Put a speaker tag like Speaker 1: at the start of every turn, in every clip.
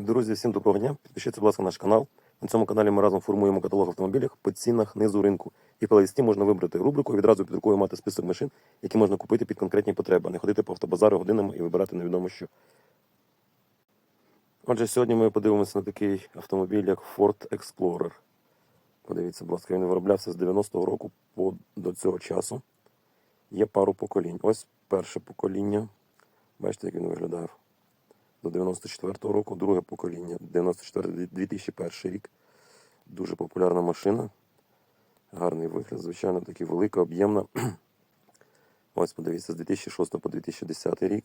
Speaker 1: Друзі, всім доброго дня. Підпишіться, будь ласка, на наш канал. На цьому каналі ми разом формуємо каталог автомобілів по цінах низу ринку. І в плейлисті можна вибрати рубрику і відразу під рукою мати список машин, які можна купити під конкретні потреби, а не ходити по автобазару годинами і вибирати невідомо що. Отже, сьогодні ми подивимося на такий автомобіль, як Ford Explorer. Подивіться, будь ласка, він вироблявся з 90-го року по, до цього часу. Є пару поколінь. Ось перше покоління. Бачите, як він виглядає до 94-го року, друге покоління, 94-2001 рік. Дуже популярна машина. Гарний вигляд, звичайно, такий велика, об'ємна. Ось подивіться, з 2006 по 2010 рік.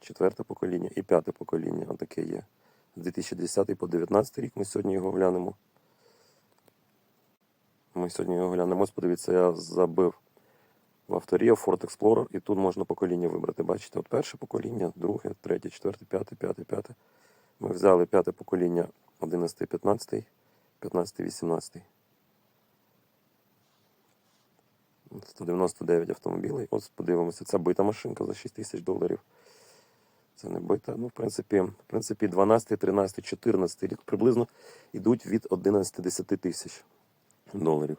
Speaker 1: Четверте покоління і п'яте покоління. Отаке є. З 2010 по 2019 рік ми сьогодні його глянемо. Ми сьогодні його глянемо. Ось подивіться, я забив в авторі Ford Explorer, і тут можна покоління вибрати. Бачите, от перше покоління, друге, третє, четверте, п'яте, п'яте, п'яте. Ми взяли п'яте покоління 11, 15, 15, 18. 199 автомобілів. Ось подивимося, це бита машинка за 6 тисяч доларів. Це не бита. Ну, в принципі, в принципі, 12, 13, 14 рік приблизно йдуть від 11-10 тисяч доларів.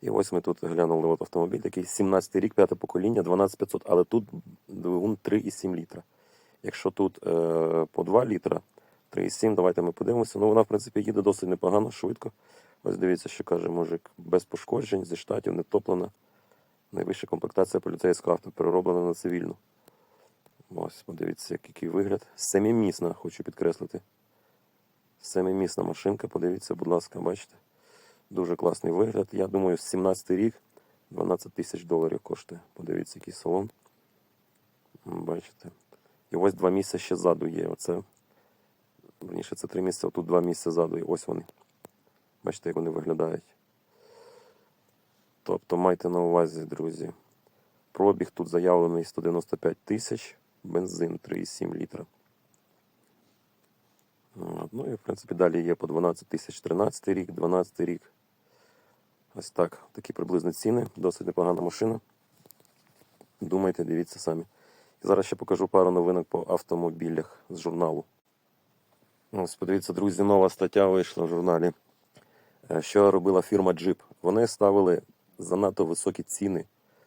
Speaker 1: І ось ми тут глянули от автомобіль, такий 17 й рік, п'яте покоління, 12500, але тут двигун 3,7 літра. Якщо тут е, по 2 літра, 3,7, давайте ми подивимося. Ну, вона, в принципі, їде досить непогано, швидко. Ось дивіться, що каже мужик, без пошкоджень, зі штатів, не топлена. Найвища комплектація поліцейського авто, перероблена на цивільну. Ось, подивіться, який вигляд. Семимісна, хочу підкреслити. Семимісна машинка, подивіться, будь ласка, бачите. Дуже класний вигляд. Я думаю, 17 рік 12 тисяч доларів коштує. Подивіться, який салон. Бачите. І ось два місця ще ззаду є. Оце. Верніше, це три місця, а тут два місця ззаду. І ось вони. Бачите, як вони виглядають. Тобто майте на увазі, друзі. Пробіг тут заявлений 195 тисяч, бензин 3,7 літра. Ну і в принципі далі є по 12 тисяч 13 рік, 12 рік. Ось так. Такі приблизно ціни. Досить непогана машина. Думайте, дивіться самі. І зараз ще покажу пару новинок по автомобілях з журналу. Ось, подивіться, друзі, нова стаття вийшла в журналі. Е, Що робила фірма Jeep? Вони ставили занадто високі ціни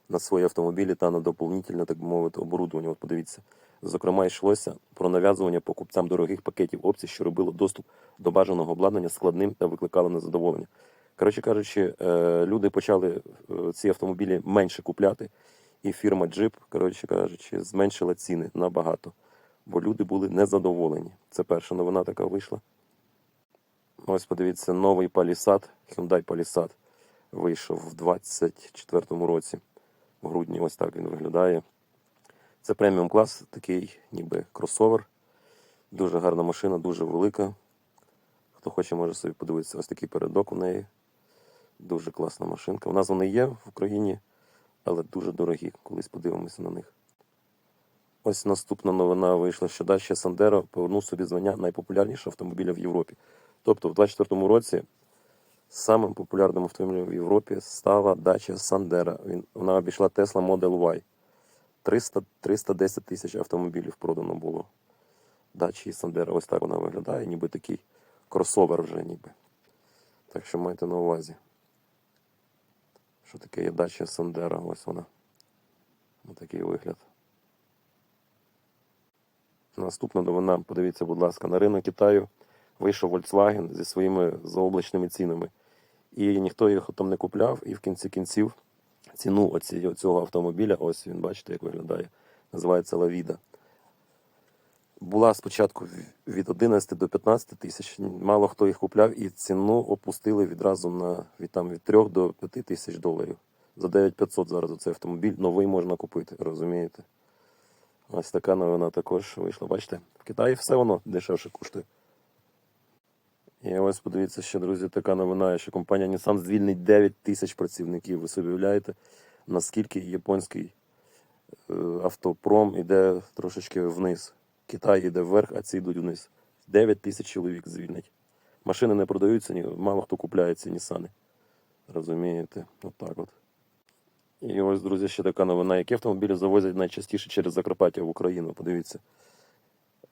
Speaker 1: на свої автомобілі та на доповнительне, так мовити, оборудовання. От подивіться. Зокрема, йшлося про нав'язування покупцям дорогих пакетів опцій, що робило доступ до бажаного обладнання складним та викликало незадоволення. Коротше кажучи, е, люди почали е, ці автомобілі менше купляти, і фірма Jeep, коротше кажучи, зменшила ціни набагато, бо люди були незадоволені. Це перша новина така вийшла. Ось подивіться, новий Palisade, Hyundai Palisade вийшов в 24-му році. В грудні ось так він виглядає. Це преміум клас, такий ніби кросовер. Дуже гарна машина, дуже велика. Хто хоче, може собі подивитися. Ось такий передок у неї. Дуже класна машинка. У нас вони є в Україні, але дуже дорогі. Колись подивимося на них. Ось наступна новина вийшла, що Dacia Sandero повернув собі звання найпопулярнішого автомобіля в Європі. Тобто в 24-му році самим популярним автомобілем в Європі стала Dacia Sandero. Вона обійшла Tesla Model Y. 300, 310 тисяч автомобілів продано було. Dacia Sandero. Ось так вона виглядає, ніби такий кросовер вже ніби. Так що майте на увазі. Що таке є Dacia Sandero? Ось вона. Ось такий вигляд. Наступна новина, подивіться, будь ласка, на ринок Китаю вийшов Volkswagen зі своїми заоблачними цінами. І ніхто їх там не купляв, і в кінці кінців ціну цього автомобіля, ось він, бачите, як виглядає, називається Лавіда. Була спочатку від 11 до 15 тисяч, мало хто їх купляв, і ціну опустили відразу на від, там, від 3 до 5 тисяч доларів. За 9500 зараз оцей автомобіль новий можна купити, розумієте? Ось така новина також вийшла. Бачите, в Китаї все воно дешевше коштує. І ось подивіться ще, друзі, така новина, що компанія Nissan звільнить 9 тисяч працівників. Ви собі уявляєте, наскільки японський е, автопром іде трошечки вниз. Китай іде вверх, а ці йдуть вниз. 9 тисяч чоловік звільнять. Машини не продаються, мало хто купляє ці Нісани. Розумієте? Отак от. І ось, друзі, ще така новина. Які автомобілі завозять найчастіше через Закарпаття в Україну? Подивіться.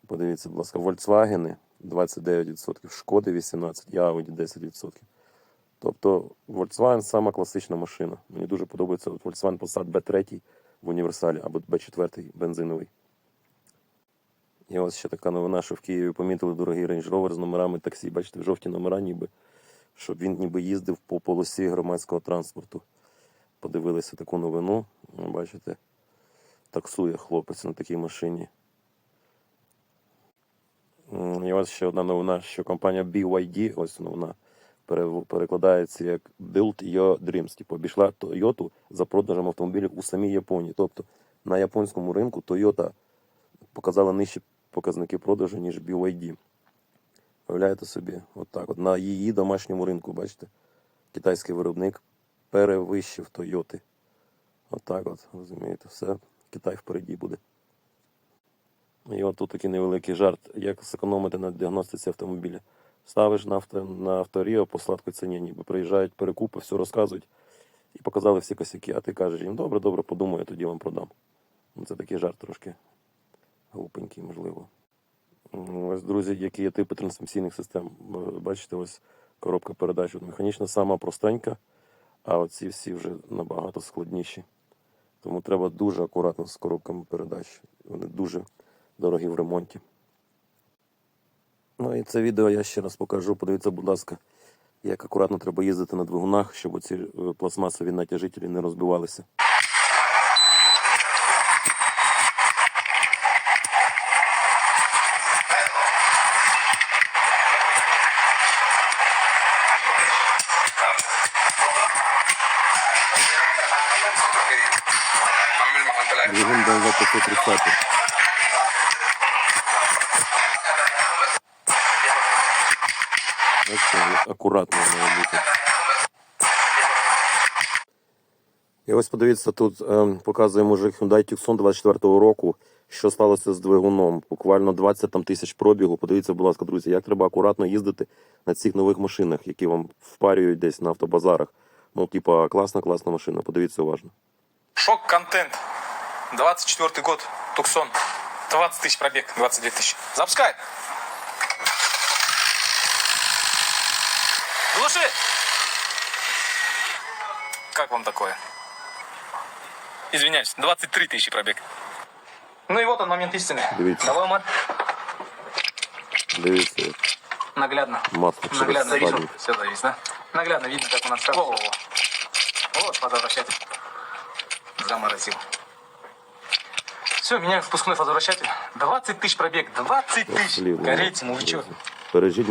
Speaker 1: Подивіться, будь ласка, Volkswagen 29%, Шкоди 18%, і Audi 10%. Тобто Volkswagen сама класична машина. Мені дуже подобається Volkswagen Passat B3 в універсалі або B4 бензиновий. І ось ще така новина, що в Києві помітили дорогий Range Rover з номерами таксі. Бачите, жовті номера, ніби, щоб він ніби їздив по полосі громадського транспорту. Подивилися таку новину. Бачите, таксує хлопець на такій машині. І ось ще одна новина, що компанія BYD, ось новина, перекладається як Build Your Dreams. Типу обійшла Toyota за продажем автомобілів у самій Японії. Тобто на японському ринку Toyota показала нижчі показники продажу, ніж BYD. Уявляєте собі, отак. От на її домашньому ринку, бачите, китайський виробник перевищив Toyota. Отак от, розумієте, все, Китай впереді буде. І от тут такий невеликий жарт. Як зекономити на діагностиці автомобіля? Ставиш на, авто, на авторіо по сладкій ціні, ніби приїжджають перекупи, все розказують і показали всі косяки. А ти кажеш їм, добре, добре, подумаю, тоді вам продам. Ну, Це такий жарт трошки глупенький, можливо. Ось, друзі, які є типи трансмісійних систем. Бачите, ось коробка передач. Механічна сама простенька, а оці всі вже набагато складніші. Тому треба дуже акуратно з коробками передач. Вони дуже дороги в ремонті. Ну і це відео я ще раз покажу. Подивіться, будь ласка, як акуратно треба їздити на двигунах, щоб ці е, пластмасові натяжителі не розбивалися. Двигун дав запису 30. Бачите, акуратно має бути. І ось подивіться, тут ем, показує мужик Hyundai Tucson 24-го року, що сталося з двигуном. Буквально 20 там тисяч пробігу. Подивіться, будь ласка, друзі, як треба акуратно їздити на цих нових машинах, які вам впарюють десь на автобазарах. Ну, типа, класна, класна машина. Подивіться уважно.
Speaker 2: Шок-контент. 24 год. Туксон. 20 тысяч пробег. 22 тысячи. Запускай. Глуши. Как вам такое? Извиняюсь, 23 тысячи пробег. Ну и вот он, момент истины.
Speaker 1: Дивіться.
Speaker 2: Давай, мат.
Speaker 1: Дивіться, як
Speaker 2: Наглядно.
Speaker 1: масло через
Speaker 2: Наглядно вижу.
Speaker 1: садник.
Speaker 2: Все завис, да? Наглядно видно, как у нас... Во, во, во. Вот, фотовращатель. Заморозил. Все, меняю впускной фотовращатель. 20 тысяч пробег. 20 тысяч.
Speaker 1: Слів, ну,
Speaker 2: Корейцы, мы вы чё?
Speaker 1: Бережіть